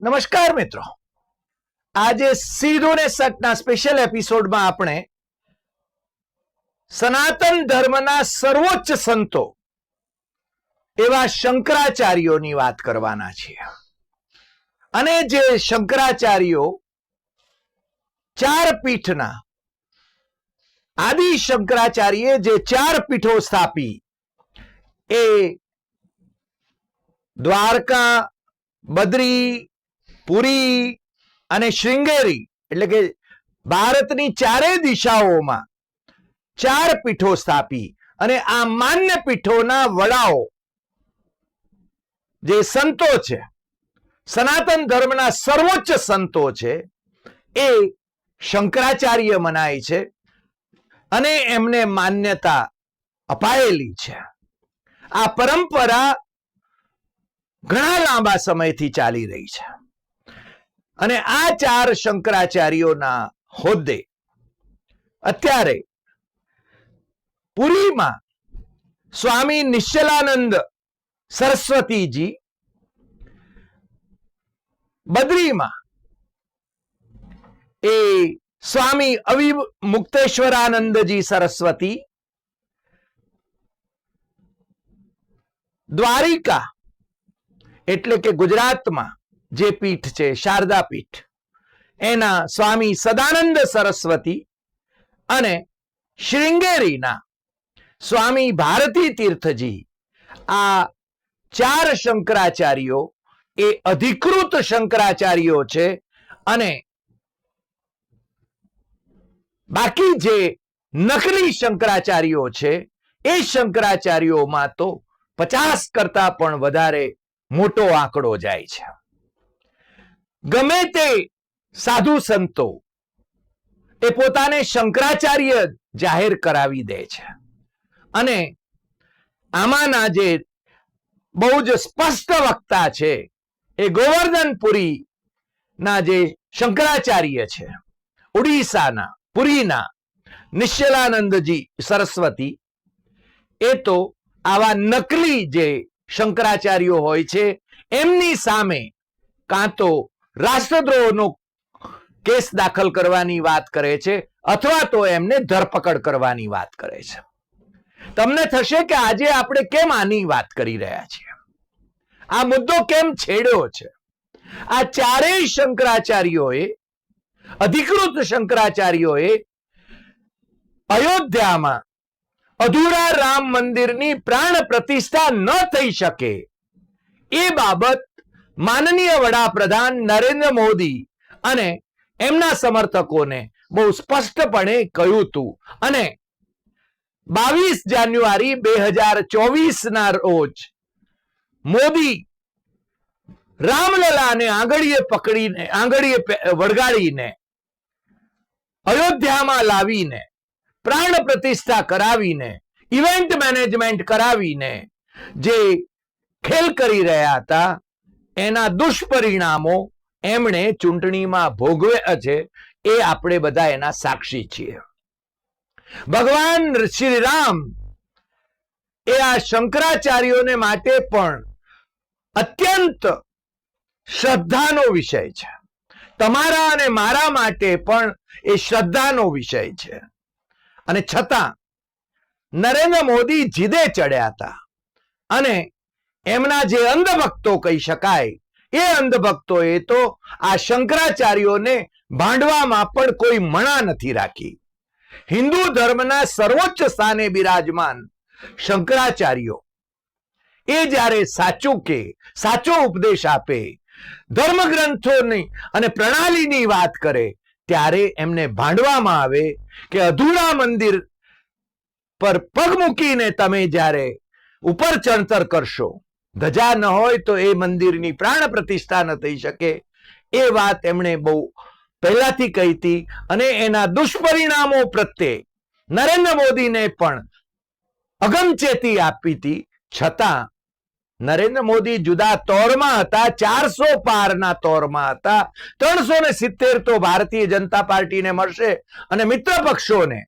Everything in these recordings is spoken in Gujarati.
નમસ્કાર મિત્રો. આજે સીધું ને સટના સ્પેશિયલ એપિસોડમાં આપણે સનાતન ધર્મના સર્વોચ્ચ સંતો એવા શંકરાચાર્યોની વાત કરવાના છીએ. અને જે શંકરાચાર્યો ચાર પીઠના આદિ શંકરાચાર્ય જે ચાર પીઠો સ્થાપી એ દ્વારકા, બદ્રી પુરી અને શૃંગેરી, એટલે કે ભારતની ચારેય દિશાઓમાં ચાર પીઠો સ્થાપી અને આ માન્ય પીઠોના વડાઓ જે સંતો છે, સનાતન ધર્મના સર્વોચ્ચ સંતો છે, એ શંકરાચાર્ય મનાય છે અને એમને માન્યતા અપાયેલી છે. આ પરંપરા ઘણા લાંબા સમયથી ચાલી રહી છે. અને આ ચાર શંકરાચાર્યોના હોદ્દે અત્યારે પુરીમાં સ્વામી નિશ્ચલાનંદ સરસ્વતીજી બદ્રીમાં એ સ્વામી અવિ મુક્તેશ્વરાનંદજી સરસ્વતી દ્વારિકા એટલે કે ગુજરાતમાં જે પીઠ છે, શારદા પીઠ. એના સ્વામી સદાનંદ સરસ્વતી અને શૃંગેરીના સ્વામી ભારતી તીર્થજી, આ ચાર શંકરાચાર્યો, એ અધિકૃત શંકરાચાર્યો છે અને બાકી જે નકલી શંકરાચાર્યો છે, એ શંકરાચાર્યોમાં તો પચાસ કરતા પણ વધારે મોટો આંકડો જાય છે. ગમે તે સાધુ સંતો એ પોતાને શંકરાચાર્ય જાહેર કરાવી દે છે. અને આમાંના જે બહુ જ સ્પષ્ટ વક્તા છે એ ગોવર્ધનપુરી ના જે શંકરાચાર્ય છે ઉડીસાના પુરીના, નિશ્ચલાનંદજી સરસ્વતી, એ તો આવા નકલી જે શંકરાચાર્યો હોય છે, એમની સામે કાં તો રાષ્ટ્રદ્રોહનો કેસ દાખલ કરવાની વાત કરે છે અથવા તો એમને ધરપકડ કરવાની વાત કરે છે. તમને થશે કે આજે આપણે કેમ આની વાત કરી રહ્યા છીએ? આ મુદ્દો કેમ છેડ્યો છે? આ ચારેય શંકરાચાર્યોએ, અધિકૃત શંકરાચાર્યોએ અયોધ્યામાં અધૂરા રામ મંદિરની પ્રાણ પ્રતિષ્ઠા ન થઈ શકે એ બાબત માનનીય વડાપ્રધાન નરેન્દ્ર મોદી અને એમના સમર્થકોને બહુ સ્પષ્ટપણે કહ્યું હતું. અને બાવીસ જાન્યુઆરી બે હજાર ચોવીસના રોજ મોદી રામલલાને આંગળીએ પકડીને, આંગળીએ વળગાડીને અયોધ્યામાં લાવીને, પ્રાણ પ્રતિષ્ઠા કરાવીને, ઇવેન્ટ મેનેજમેન્ટ કરાવીને જે ખેલ કરી રહ્યા હતા એના દુષ્પરિણામો એમણે ચૂંટણીમાં ભોગવે છે, એ આપણે બધા એના સાક્ષી છીએ. ભગવાન શ્રી રામ એ આ શંકરાચાર્યોને માટે પણ અત્યંત શ્રદ્ધાનો વિષય છે. તમારા અને મારા માટે પણ એ શ્રદ્ધાનો વિષય છે. અને છતાં નરેન્દ્ર મોદી જીદે ચડ્યા હતા અને એમના જે અંધભક્તો કહી શકાય, એ અંધભક્તોએ તો આ શંકરાચાર્યોને ભાંડવામાં પણ કોઈ મણા નથી રાખી. હિન્દુ ધર્મના સર્વોચ્ચ સ્થાને બિરાજમાન શંકરાચાર્યો. એ જ્યારે સાચું કે સાચો ઉપદેશ આપે, ધર્મગ્રંથોની અને પ્રણાલીની વાત કરે, ત્યારે એમને ભાંડવામાં આવે કે અધૂરા મંદિર પર પગ મૂકીને તમે જ્યારે ઉપર ચણતર કરશો ધજા ન હોય તો એ મંદિરની પ્રાણ પ્રતિષ્ઠા ન થઈ શકે. એ વાત એમણે બહુ પહેલાથી કહી હતી અને એના દુષ્પરિણામો પ્રત્યે નરેન્દ્ર મોદીને પણ અગમચેતી આપી હતી. છતાં નરેન્દ્ર મોદી જુદા તોરમાં હતા, ચારસો પારના તોરમાં હતા. ત્રણસો ને સિત્તેર તો ભારતીય જનતા પાર્ટીને મળશે અને મિત્ર પક્ષોને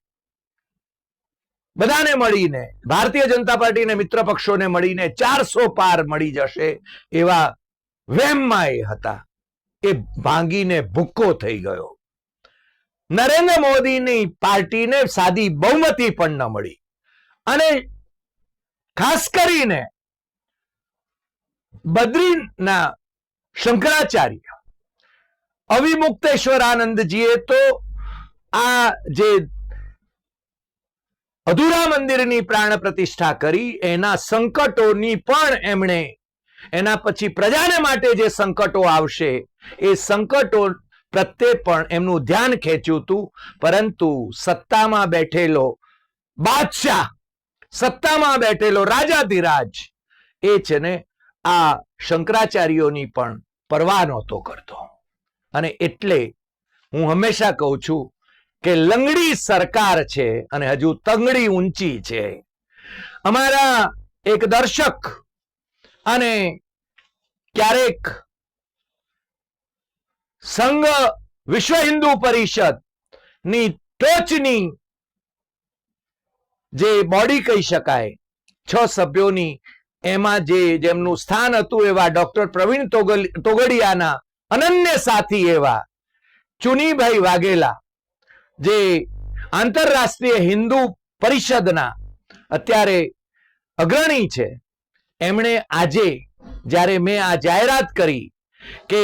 બધાને મળીને, ભારતીય જનતા પાર્ટીને મિત્ર પક્ષોને મળીને ચારસો પાર મળી જશે એવા વેમમાં હતા. એ ભાંગીને ભૂક્કો થઈ ગયો. નરેન્દ્ર મોદીની પાર્ટીને સાદી બહુમતી પણ ન મળી. અને ખાસ કરીને બદ્રીના શંકરાચાર્ય અવિમુક્તેશ્વર આનંદજીએ તો આ જે અધૂરા મંદિરની પ્રાણ પ્રતિષ્ઠા કરી, એના સંકટોની પણ એમણે, એના પછી પ્રજાને માટે જે સંકટો આવશે, એ સંકટો પ્રત્યે પણ એમનું ધ્યાન ખેંચ્યું હતું, પરંતુ સત્તામાં બેઠેલો બાદશાહ, સત્તામાં બેઠેલો રાજાધિરાજ, એ છે ને આ શંકરાચાર્યોની પણ પરવા નહોતો કરતો. અને એટલે હું હંમેશા કહું છું કે લંગડી સરકાર છે અને હજુ તંગડી ઊંચી છે. અમારા એક દર્શક અને ક્યારેક સંઘ વિશ્વ હિન્દુ પરિષદની ટોચની જે બોડી કહી શકાય, છ સભ્યોની, એમાં જે જેમનું સ્થાન હતું એવા ડોક્ટર પ્રવીણ તોગડિયાના અનન્ય સાથી એવા ચુનીભાઈ વાઘેલા જે આંતરરાષ્ટ્રીય હિન્દુ પરિષદના અત્યારે અગ્રણી છે, એમણે આજે જ્યારે મેં આ જાહેરાત કરી કે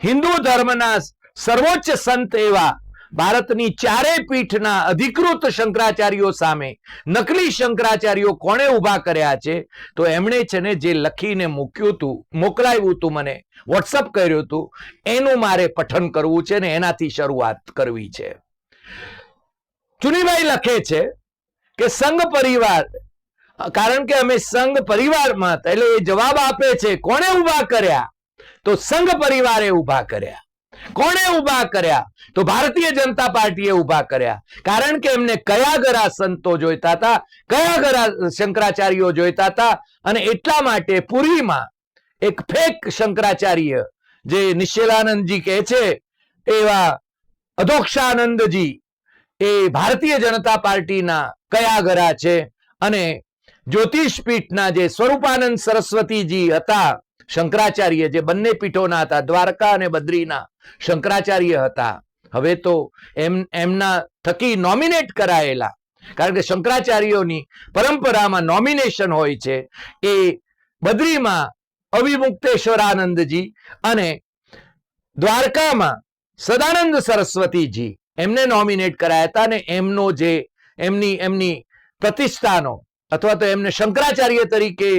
હિન્દુ ધર્મના સર્વોચ્ચ સંત એવા ભારતની ચારેય પીઠના અધિકૃત શંકરાચાર્યો સામે નકલી શંકરાચાર્યો કોણે ઊભા કર્યા છે? તો એમણે છે ને જે લખીને મૂક્યું હતું મોકલાવ્યું હતું મને, વોટ્સઅપ કર્યું હતું એનું મારે પઠન કરવું છે ને એનાથી શરૂઆત કરવી છે. ચુનીભાઈ લખે છે કે સંઘ પરિવાર, કારણ કે અમે સંઘ પરિવારમાં એટલે એ જવાબ આપે છે, કોણે ઊભા કર્યા? તો સંઘ પરિવારે ઊભા કર્યા. કોણે ઊભા કર્યા? તો ભારતીય જનતા પાર્ટીએ ઊભા કર્યા. કારણ કે એમને કયા ગરા સંતો જોઈતા હતા કયા ગરા શંકરાચાર્યો જોઈતા હતા, અને એટલા માટે પુરીમાં એક ફેક શંકરાચાર્ય, જે નિશ્ચલાનંદજી કહે છે, એવા અધોક્ષાનંદજી, એ ભારતીય જનતા પાર્ટીના કયા ગરા છે. અને જ્યોતિષ પીઠના જે સ્વરૂપાનંદ સરસ્વતીજી હતા શંકરાચાર્ય જે બંને પીઠોના હતા, દ્વારકા અને બદ્રીના શંકરાચાર્ય હતા. હવે તો એમ, એમના થકી નોમિનેટ કરાયેલા. કારણ કે શંકરાચાર્યોની પરંપરામાં નોમિનેશન હોય છે એ બદ્રીમાં અવિમુક્તેશ્વરાનંદજી અને દ્વારકામાં સદાનંદ સરસ્વતીજી એમને નોમિનેટ કરાયા હતા અને એમનો જે, એમની એમની પ્રતિષ્ઠાનો અથવા તો એમને શંકરાચાર્ય તરીકે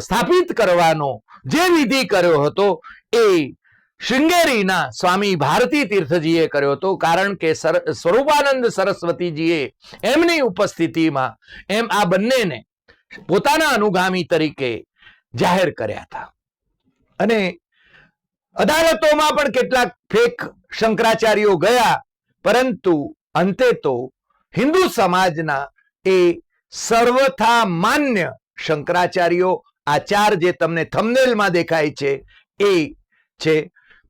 સ્થાપિત કરવાનો જે વિધિ કર્યો હતો એ શૃંગેરીના સ્વામી ભારતી તીર્થજીએ કર્યો હતો. કારણ કે સ્વરૂપાનંદ સરસ્વતીજીએ એમની ઉપસ્થિતિમાં એમ આ બંનેને પોતાના અનુગામી તરીકે જાહેર કર્યા હતા. અને અદાલતોમાં પણ કેટલાક ફેક શંકરાચાર્યો ગયા, પરંતુ અંતે તો હિન્દુ સમાજના એ સર્વથા માન્ય શંકરાચાર્યો આ ચાર જે તમને થમનેલમાં દેખાય છે, એ છે.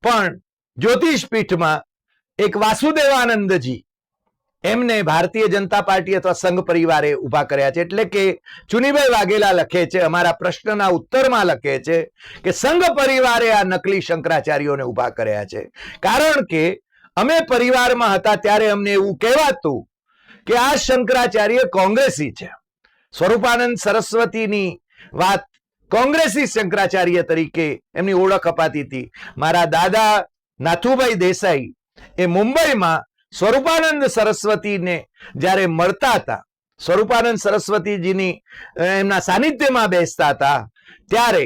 પણ જ્યોતિષ પીઠમાં એક વાસુદેવાનંદજી, એમને ભારતીય જનતા પાર્ટી અથવા સંઘ પરિવારે ઊભા કર્યા છે. એટલે કે ચુનીભાઈ વાઘેલા લખે છે, અમારા પ્રશ્નના ઉત્તરમાં લખે છે કે સંઘ પરિવારે આ નકલી શંકરાચાર્યોને ઊભા કર્યા છે. કારણ કે અમે પરિવારમાં હતા ત્યારે અમને એવું કહેવાતું કે આ શંકરાચાર્ય કોંગ્રેસી છે. સ્વરૂપાનંદ સરસ્વતીની વાત કોંગ્રેસી શંકરાચાર્ય તરીકે એમની ઓળખ અપાતી હતી. મારા દાદા નાથુભાઈ દેસાઈ એ મુંબઈમાં સ્વરૂપાનંદ સરસ્વતીને જ્યારે મળતા હતા, સ્વરૂપાનંદ સરસ્વતીજીની એમના સાનિધ્યમાં બેસતા હતા, ત્યારે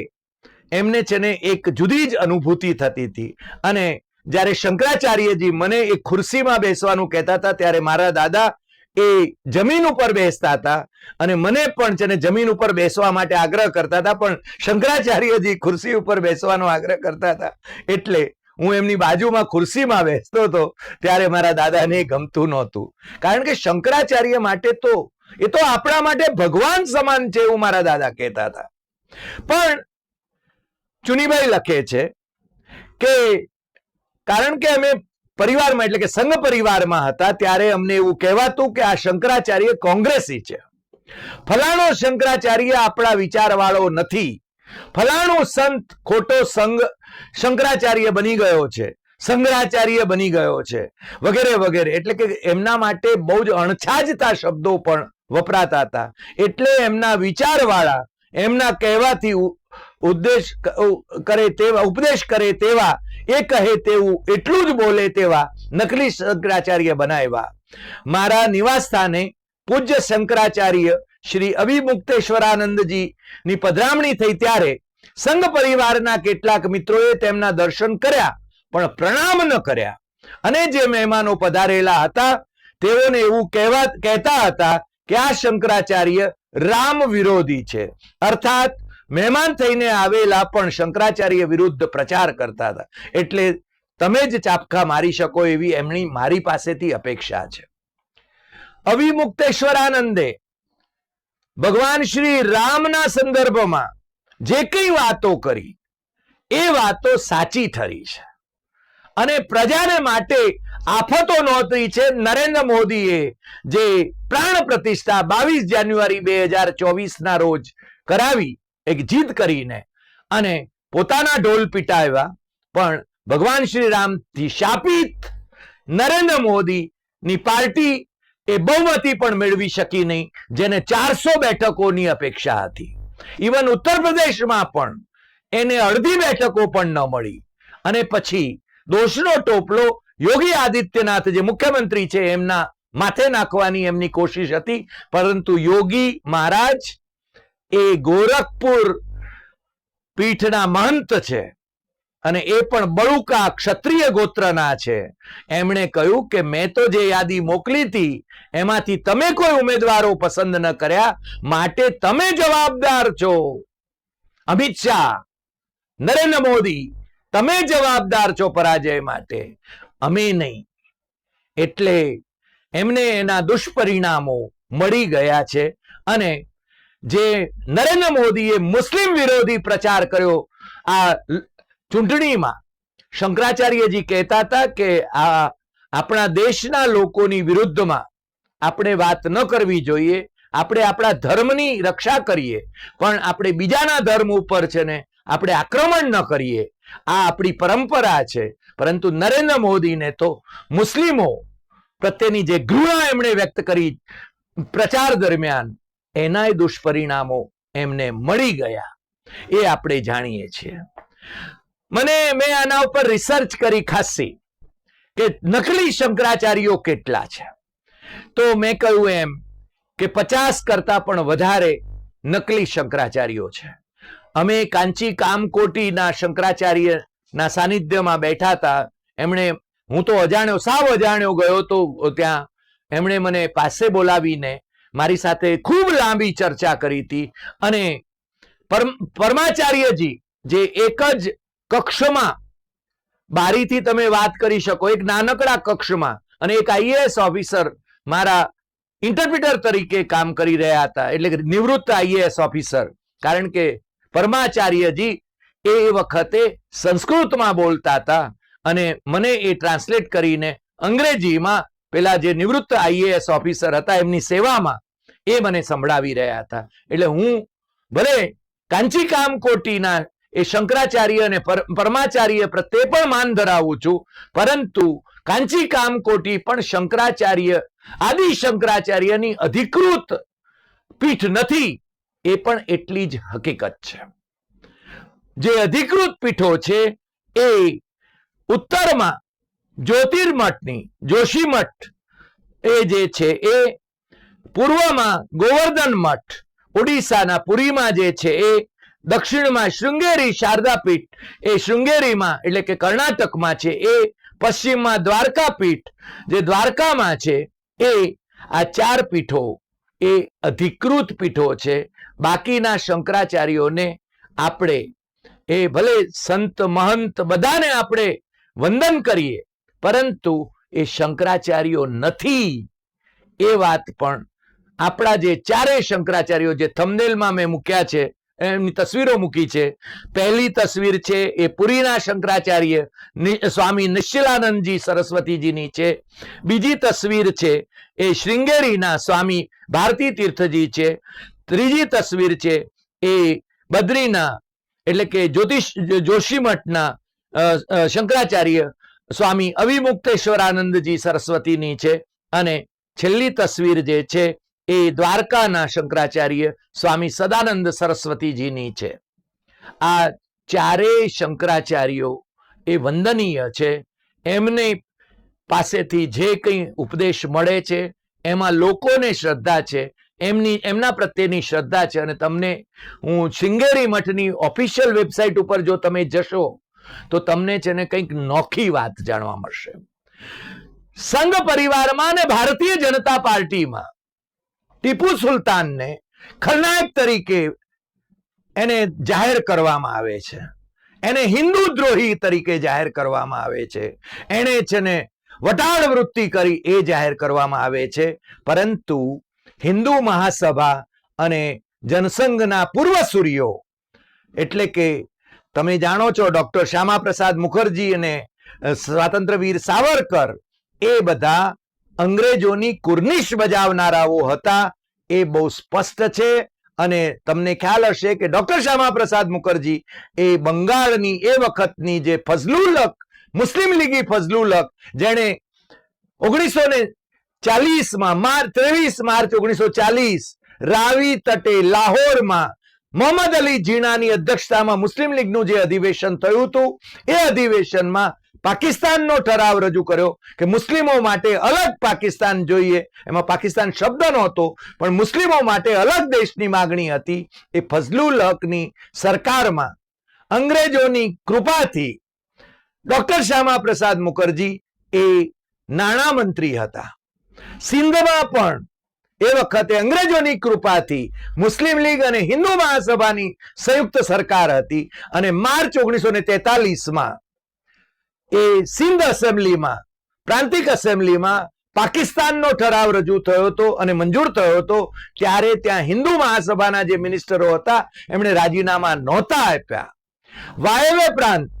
એમને છે ને એક જુદી જ અનુભૂતિ થતી હતી. અને જ્યારે શંકરાચાર્યજી મને એક ખુરશીમાં બેસવાનું કહેતા હતા, ત્યારે મારા દાદા એ જમીન ઉપર બેસતા હતા અને મને પણ છે ને જમીન ઉપર બેસવા માટે આગ્રહ કરતા હતા, પણ શંકરાચાર્યજી ખુરશી ઉપર બેસવાનો આગ્રહ કરતા હતા. એટલે હું એમની બાજુમાં ખુરશીમાં બેસતો હતો, ત્યારે મારા દાદાને ગમતું નહોતું. કારણ કે શંકરાચાર્ય માટે તો, એ તો આપણા માટે ભગવાન સમાન છે એવું મારા દાદા કહેતા હતા. પણ ચુનીભાઈ લખે છે કે, કારણ કે અમે પરિવારમાં, એટલે કે સંઘ પરિવારમાં હતા, ત્યારે અમને એવું કહેવાતું કે આ શંકરાચાર્ય કોંગ્રેસી છે. ફલાણો શંકરાચાર્ય આપણા વિચારવાળો નથી. ફલાણો સંત ખોટો સંઘ શંકરાચાર્ય બની ગયો છે. શંકરાચાર્ય બની ગયો છે. વગેરે વગેરે. એટલે કે એમના માટે બહુ જ અણછાજતા શબ્દો પણ વપરાતા હતા. એટલે એમના વિચારવાળા એમના કહેવાથી ઉદ્દેશ કરે તેવા, ઉપદેશ કરે તેવા, એ કહે તેવું, એટલું જ બોલે તેવા નકલી શંકરાચાર્ય બનાવ્યા. મારા નિવાસ સ્થાને પૂજ્ય શંકરાચાર્ય શ્રી અભિમુક્તેશ્વરાનંદજી ની પધરામણી થઈ ત્યારે સંઘ પરિવારના કેટલાક મિત્રોએ તેમના દર્શન કર્યા, પણ પ્રણામ ન કર્યા. અને જે મહેમાનો પધારેલા હતા, તેઓને એવું કહેવા, કહેતા હતા કે આ શંકરાચાર્ય રામ વિરોધી છે. અર્થાત મહેમાન થઈને આવેલા પણ શંકરાચાર્ય વિરુદ્ધ પ્રચાર કરતા હતા. એટલે તમે જ ચાપખા મારી શકો એવી એમની મારી પાસેથી અપેક્ષા છે. અવિમુક્તેશ્વરાનંદે ભગવાન શ્રી રામના સંદર્ભમાં જે કઈ વાતો કરી, એ વાતો સાચી ઠરી છે. અને પ્રજાને માટે આફતો નોંધી છે નરેન્દ્ર મોદીએ, જે પ્રાણ પ્રતિષ્ઠા બાવીસ જાન્યુઆરી બે હજાર ચોવીસના રોજ કરાવી એક જીદ કરીને અને પોતાના ઢોલ પીટાવ્યા. પણ ભગવાન શ્રી રામથી શાપિત નરેન્દ્ર મોદી ની પાર્ટી એ બહુમતી પણ મેળવી શકી નહીં, જેને ચારસો બેઠકોની અપેક્ષા હતી. ઇવન ઉત્તર પ્રદેશમાં પણ એને અડધી બેઠકો પણ ન મળી. અને પછી દોષનો ટોપલો યોગી આદિત્યનાથ, જે મુખ્યમંત્રી છે, એમના માથે નાખવાની એમની કોશિશ હતી. પરંતુ યોગી મહારાજ એ ગોરખપુર પીઠના મહંત છે અને એ પણ બળુકા ક્ષત્રિય ગોત્રના છે. એમણે કહ્યું કે મેં તો જે યાદી મોકલી હતી, એમાંથી તમે કોઈ ઉમેદવારો પસંદ ન કર્યા, માટે તમે જવાબદાર છો. અમિત શાહ, નરેન્દ્ર મોદી, તમે જવાબદાર છો પરાજય માટે. અમે નહીં. એટલે એમને એના દુષ્પરિણામો મળી ગયા છે અને જે નરેન્દ્ર મોદીએ મુસ્લિમ વિરોધી પ્રચાર કર્યો, આ ચૂંટણીમાં શંકરાચાર્યજી કહેતા હતા કે આ આપણા દેશના લોકોની વિરુદ્ધમાં આપણે વાત ન કરવી જોઈએ, આપણે આપણા ધર્મની રક્ષા કરીએ, પણ આપણે બીજાના ધર્મ ઉપર છે ને આપણે આક્રમણ ન કરીએ. આ આપણી પરંપરા છે. પરંતુ નરેન્દ્ર મોદીને તો મુસ્લિમો પ્રત્યેની જે ઘૃણા એમણે વ્યક્ત કરી પ્રચાર દરમિયાન એનાય દુષ્પરિણામો એમને મળી ગયા. એ આપણે જાણીએ છીએ. મને મેં આના ઉપર રિસર્ચ કરી ખાસી કે નકલી શંકરાચાર્યો કેટલા છે. તો મેં કહ્યું એમ કે પચાસ કરતા પણ વધારે નકલી શંકરાચાર્યો છે. અમે કાંચી કામકોટીના શંકરાચાર્યના સાનિધ્યમાં બેઠા હતા. એમણે, હું તો અજાણ્યો, સાવ અજાણ્યો ગયો તો ત્યાં એમણે મને પાસે બોલાવીને મારી સાથે ખૂબ લાંબી ચર્ચા કરી હતી અને પરમાચાર્યજી જે એક જ કક્ષમાં બારીથી તમે વાત કરી શકો, એક નાનકડા કક્ષમાં અને એક આઈએએસ ઓફિસર મારા ઇન્ટરપ્રિટર તરીકે કામ કરી રહ્યા હતા, એટલે નિવૃત્ત આઈએએસ ઓફિસર. કારણ કે પરમાચાર્યજી એ વખતે સંસ્કૃતમાં બોલતા હતા અને મને એ ટ્રાન્સલેટ કરીને અંગ્રેજીમાં પેલા જે નિવૃત્ત આઈએએસ ઓફિસર હતા, એમની સેવામાં એ મને સંભળાવી રહ્યા હતા. એટલે હું ભલે કાંચી કામકોટીના એ શંકરાચાર્ય અને પરમાચાર્ય પ્રત્યે પણ માન ધરાવું છું, પરંતુ કાંચી કામકોટી પણ શંકરાચાર્ય, આદિ શંકરાચાર્યની અધિકૃત પીઠ નથી, એ પણ એટલી જ હકીકત છે. જે અધિકૃત પીઠો છે, એ ઉત્તરમાં જ્યોતિર્મઠની, જોશીમઠ, એ જે છે એ પૂર્વમાં ગોવર્ધન મઠ, ઓડિશાના પુરીમાં જે છે એ, દક્ષિણમાં શૃંગેરી શારદાપીઠ, એ શૃંગેરીમાં એટલે કે કર્ણાટકમાં છે એ, પશ્ચિમમાં દ્વારકાપીઠ, જે દ્વારકામાં છે એ, આ ચાર પીઠો, એ અધિકૃત પીઠો છે. બાકીના શંકરાચાર્યોને આપણે, એ ભલે સંત મહંત બધાને આપણે વંદન કરીએ પરંતુ એ શંકરાચાર્યો નથી. એ વાત પણ આપણા જે ચારેય શંકરાચાર્યો જે થમનેલમાં મેં મૂક્યા છે, એમની તસવીરો મૂકી છે, પહેલી તસવીર છે એ પુરીના શંકરાચાર્ય સ્વામી નિશ્ચલાનંદજી સરસ્વતીજીની છે. બીજી તસવીર છે એ શૃંગેરીના સ્વામી ભારતી તીર્થજી છે. ત્રીજી તસવીર છે એ બદ્રીના એટલે કે જ્યોતિષ જોશીમઠના શંકરાચાર્ય સ્વામી અવિમુક્તેશ્વરાનંદજી સરસ્વતીની છે અને છેલ્લી તસવીર જે છે એ દ્વારકાના શંકરાચાર્ય સ્વામી સદાનંદ સરસ્વતીજીની છે. આ ચારેય શંકરાચાર્યો એ વંદનીય છે. એમને પાસેથી જે કંઈ ઉપદેશ મળે છે, એમાં લોકોને શ્રદ્ધા છે, એમની, એમના પ્રત્યેની શ્રદ્ધા છે અને તમને હું શિંગેરી મઠની ઓફિશિયલ વેબસાઇટ ઉપર જો તમે જશો તો તમને છે ને કંઈક નોખી વાત જાણવા મળશે. સંઘ પરિવારમાં અને ભારતીય જનતા પાર્ટીમાં ટીપુ સુલતાનને ખલનાયક તરીકે એને જાહેર કરવામાં આવે છે. એને હિન્દુ દ્રોહી તરીકે જાહેર કરવામાં આવે છે. એને છે ને વટાળ વૃત્તિ કરી એ જાહેર કરવામાં આવે છે. પરંતુ હિન્દુ મહાસભા અને જનસંઘના પૂર્વસૂરીઓ એટલે કે તમે જાણો છો ડોક્ટર શ્યામા પ્રસાદ મુખર્જી અને સ્વાતંત્રવીર સાવરકર એ બધા અંગ્રેજોની કુર્નિશ બજાવનારાઓ હતા. એ બહુ સ્પષ્ટ છે અને તમને ખ્યાલ હશે કે ડોક્ટર શ્યામા પ્રસાદ મુખર્જી એ બંગાળની એ વખતની જે ફઝલુલક, મુસ્લિમ લીગી ફઝલુલક, જેણે ઓગણીસો ને ચાલીસમાં માર્ચ, ત્રેવીસ માર્ચ ઓગણીસો ચાલીસ રાવી તટે લાહોરમાં મોહમ્મદ અલી જીણાની અધ્યક્ષતામાં મુસ્લિમ લીગનું જે અધિવેશન થયું હતું, એ અધિવેશનમાં પાકિસ્તાનનો ઠરાવ રજૂ કર્યો કે મુસ્લિમો માટે અલગ પાકિસ્તાન જોઈએ. એમાં પાકિસ્તાન શબ્દ નહોતો, પણ મુસ્લિમો માટે અલગ દેશની માગણી હતી. એ ફઝલુલ હકની સરકારમાં અંગ્રેજોની કૃપાથી ડોક્ટર શ્યામા પ્રસાદ મુખર્જી એ નાણામંત્રી હતા. સિંધમાં પણ એ વખતે અંગ્રેજોની કૃપાથી મુસ્લિમ લીગ અને હિન્દુ મહાસભાની સંયુક્ત સરકાર હતી અને માર્ચ ઓગણીસો ને તેતાલીસમાં એ સિંધ એસેમ્બલીમાં પ્રાંતિક એસેમ્બલીમાં પાકિસ્તાનનો ઠરાવ રજૂ થયો હતો અને મંજૂર થયો હતો ત્યારે ત્યાં હિન્દુ મહાસભાના જે મિનિસ્ટરો હતા, એમણે રાજીનામા નહોતા આપ્યા. વાયવ્ય પ્રાંત,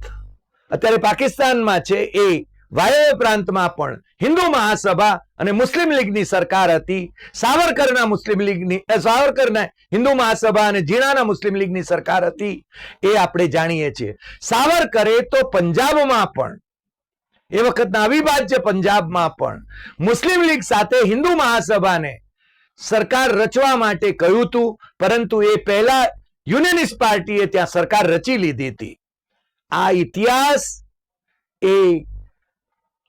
અત્યારે પાકિસ્તાનમાં છે એ વાયવ્ય પ્રાંતમાં પણ હિન્દુ મહાસભા અને મુસ્લિમ લીગની સરકાર હતી. સાવરકરના મુસ્લિમ લીગની સાવરકરના હિન્દુ મહાસભા અને જીણાના મુસ્લિમ લીગની સરકાર હતી. એ આપણે જાણીએ છીએ. સાવરકરે તો પંજાબમાં પણ, એ વખતના અવિભાજ્ય પંજાબમાં પણ મુસ્લિમ લીગ સાથે હિન્દુ મહાસભાને સરકાર રચવા માટે કહ્યું હતું. પરંતુ એ પહેલા યુનિયનિસ્ટ પાર્ટીએ ત્યાં સરકાર રચી લીધી હતી. આ ઇતિહાસ એ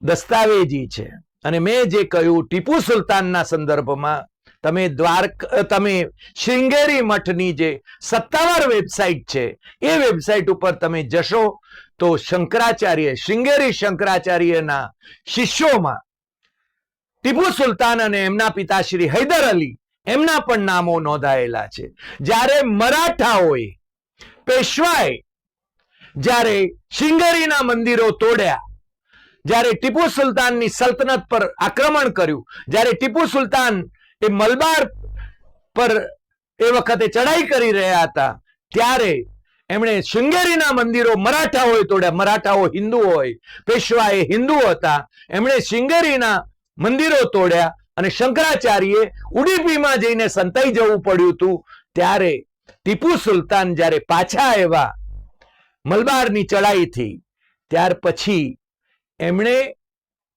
દસ્તાવેજી છે. અને મેં જે કહ્યું, ટીપુ સુલતાનના સંદર્ભમાં તમે દ્વારક, તમે શૃંગેરી મઠની જે સત્તાવાર વેબસાઇટ છે, એ વેબસાઇટ ઉપર તમે જશો તો શંકરાચાર્ય, શૃંગેરી શંકરાચાર્યના શિષ્યોમાં ટીપુ સુલતાન અને એમના પિતા શ્રી હૈદર અલી, એમના પણ નામો નોંધાયેલા છે. જ્યારે મરાઠાઓએ, પેશવાએ જ્યારે શ્રીંગેરીના મંદિરો તોડ્યા જ્યારે ટીપુ સુલતાનની સલ્તનત પર આક્રમણ કર્યું, જ્યારે ટીપુ સુલતાન એ મલબાર પર એ વખતે ચડાઈ કરી રહ્યા હતા, ત્યારે એમણે શૃંગેરીના મંદિરો મરાઠાઓએ તોડ્યા. મરાઠાઓ હિન્દુ હોય પેશવા એ હિન્દુ હતા. એમણે શૃંગેરીના મંદિરો તોડ્યા અને શંકરાચાર્યે ઉડીપીમાં જઈને સંતાઈ જવું પડ્યું હતું. ત્યારે ટીપુ સુલતાન જ્યારે પાછા આવ્યા, મલબારની ચડાઈથી ત્યાર પછી એમણે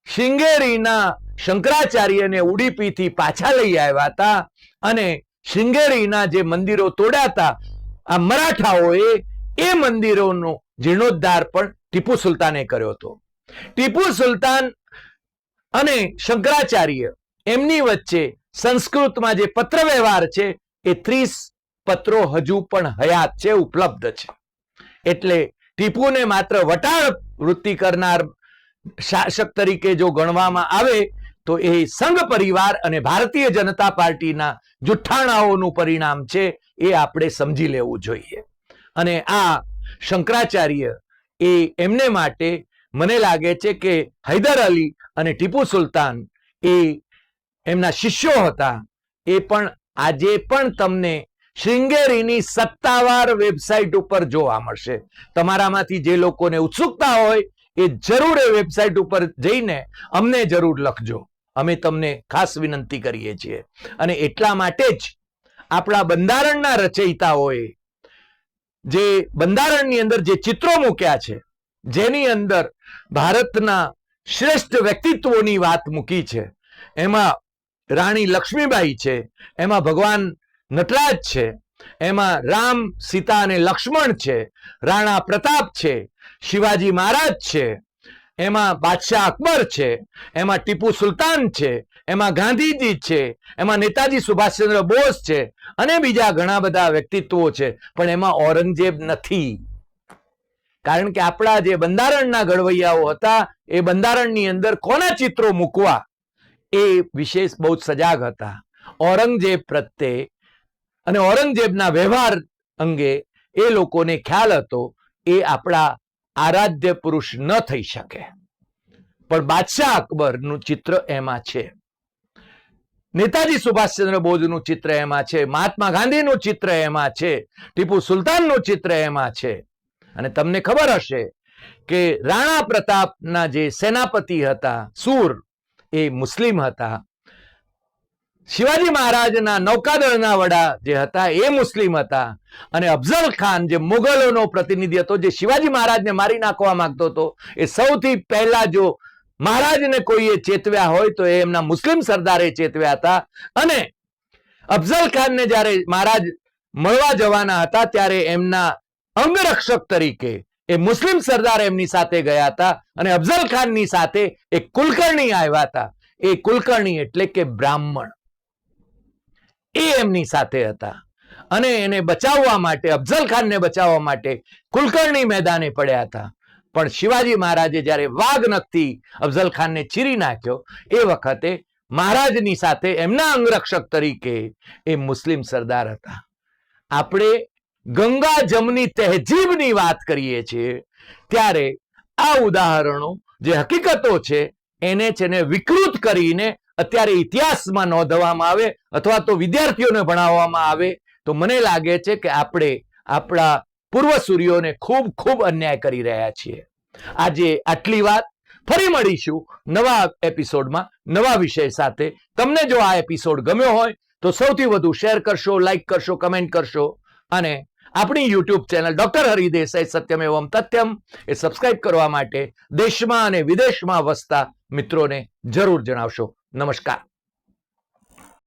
શિંગેરીના શંકરાચાર્યને ઉડીપીથી પાછા લઈ આવ્યા હતા અને શિંગેરીના જે મંદિરો તોડ્યા આ મરાઠાઓએ એ મંદિરોનો જીર્ણોદ્ધાર પણ ટીપુ સુલતાને કર્યો હતો. ટીપુ સુલતાન અને શંકરાચાર્ય એમની વચ્ચે સંસ્કૃતમાં જે પત્ર વ્યવહાર છે, એ ત્રીસ પત્રો હજુ પણ હયાત છે, ઉપલબ્ધ છે. એટલે ટીપુને માત્ર વટાળ વૃત્તિ કરનાર શાસક તરીકે જો ગણવામાં આવે, તો એ સંઘ પરિવાર અને ભારતીય જનતા પાર્ટીના જુઠ્ઠાણાઓનું પરિણામ છે એ આપણે સમજી લેવું જોઈએ. અને આ શંકરાચાર્ય એ એમને માટે મને લાગે છે કે હૈદર અલી અને ટીપુ સુલતાન એ એમના શિષ્યો હતા. એ પણ આજે પણ તમને શૃંગેરીની સત્તાવાર વેબસાઇટ ઉપર જોવા મળશે. તમારામાંથી જે લોકોને ઉત્સુકતા હોય એ જરૂર એ વેબસાઇટ ઉપર જઈને અમને જરૂર લખજો. અમે તમને ખાસ વિનંતી કરીએ છીએ. અને એટલા માટે જ આપણા બંધારણના રચયિતાઓએ જે બંધારણની અંદર જે ચિત્રો મૂક્યા છે, જેની અંદર ભારતના શ્રેષ્ઠ વ્યક્તિત્વોની વાત મૂકી છે. એમાં રાણી લક્ષ્મીબાઈ છે, એમાં ભગવાન નટરાજ છે, એમાં રામ, સીતા અને લક્ષ્મણ છે, રાણા પ્રતાપ છે શિવાજી મહારાજ છે, એમાં બાદશાહ અકબર છે, એમાં ટીપુ સુલતાન છે, એમાં ગાંધીજી છે, એમાં નેતાજી સુભાષચંદ્ર બોઝ છે અને બીજા ઘણા બધા વ્યક્તિત્વો છે, પણ એમાં ઔરંગઝેબ નથી. કારણ કે આપણા જે બંધારણના ઘડવૈયાઓ હતા, એ બંધારણની અંદર કોના ચિત્રો મૂકવા? એ વિશેષ બહુ સજાગ હતા. ઔરંગઝેબ પ્રત્યે અને ઔરંગઝેબના વ્યવહાર અંગે એ લોકોને ખ્યાલ હતો, એ આપણા આરાધ્ય પુરુષ ન થઈ શકે. પણ બાદશાહ અકબરનું ચિત્ર એમાં છે. નેતાજી સુભાષચંદ્ર બોઝનું ચિત્ર એમાં છે. મહાત્મા ગાંધીનું ચિત્ર એમાં છે. ટીપુ સુલતાનનું ચિત્ર એમાં છે. અને તમને ખબર હશે કે રાણા પ્રતાપના જે સેનાપતિ હતા, સુર, એ મુસ્લિમ હતા. શિવાજી મહારાજના નૌકાદળના વડા જે હતા એ મુસ્લિમ હતા. અને અફઝલ ખાન જે મુગલોનો પ્રતિનિધિ હતો, જે શિવાજી મહારાજને મારી નાખવા માંગતો હતો, એ સૌથી પહેલા જો મહારાજને કોઈએ ચેતવ્યા હોય તો એ એમના મુસ્લિમ સરદારે ચેતવ્યા હતા. અને અફઝલ ખાનને જ્યારે મહારાજ મળવા જવાના હતા, ત્યારે એમના અંગરક્ષક તરીકે એ મુસ્લિમ સરદાર એમની સાથે ગયા હતા અને અફઝલ ખાનની સાથે એક કુલકર્ણી આવ્યા હતા. એ કુલકર્ણી એટલે કે બ્રાહ્મણ. એ એમની સાથે હતા. અને એને બચાવવા માટે, અફઝલ ખાનને બચાવવા માટે કુલકર્ણી મેદાને પડ્યા હતા. પણ શિવાજી મહારાજે જ્યારે વાઘ નખથી અફઝલ ખાનને ચીરી નાખ્યો, એ વખતે મહારાજની સાથે એમના અંગરક્ષક તરીકે એ મુસ્લિમ સરદાર હતા. આપણે ગંગા જમની તહેજીબની વાત કરીએ છીએ, ત્યારે આ ઉદાહરણો જે હકીકતો છે, એને છે ને વિકૃત કરીને અત્યારે ઇતિહાસમાં નોંધવામાં આવે અથવા તો વિદ્યાર્થીઓને ભણાવવામાં આવે, તો મને લાગે છે કે આપણે આપણા પૂર્વસૂરીઓને ખૂબ ખૂબ અન્યાય કરી રહ્યા છીએ. આજે આટલી વાત. ફરી મળીશું નવા એપિસોડમાં, નવા વિષય સાથે. તમને જો આ એપિસોડ ગમ્યો હોય, તો સૌથી વધુ શેર કરશો, લાઈક કરશો, કમેન્ટ કરશો. અને આપણી YouTube channel doctor Hari Desai Satyam Evam Tathyam એ સબસ્ક્રાઇબ કરવા માટે દેશમાં અને વિદેશમાં વસતા મિત્રોને જરૂર જણાવશો. નમસ્કાર.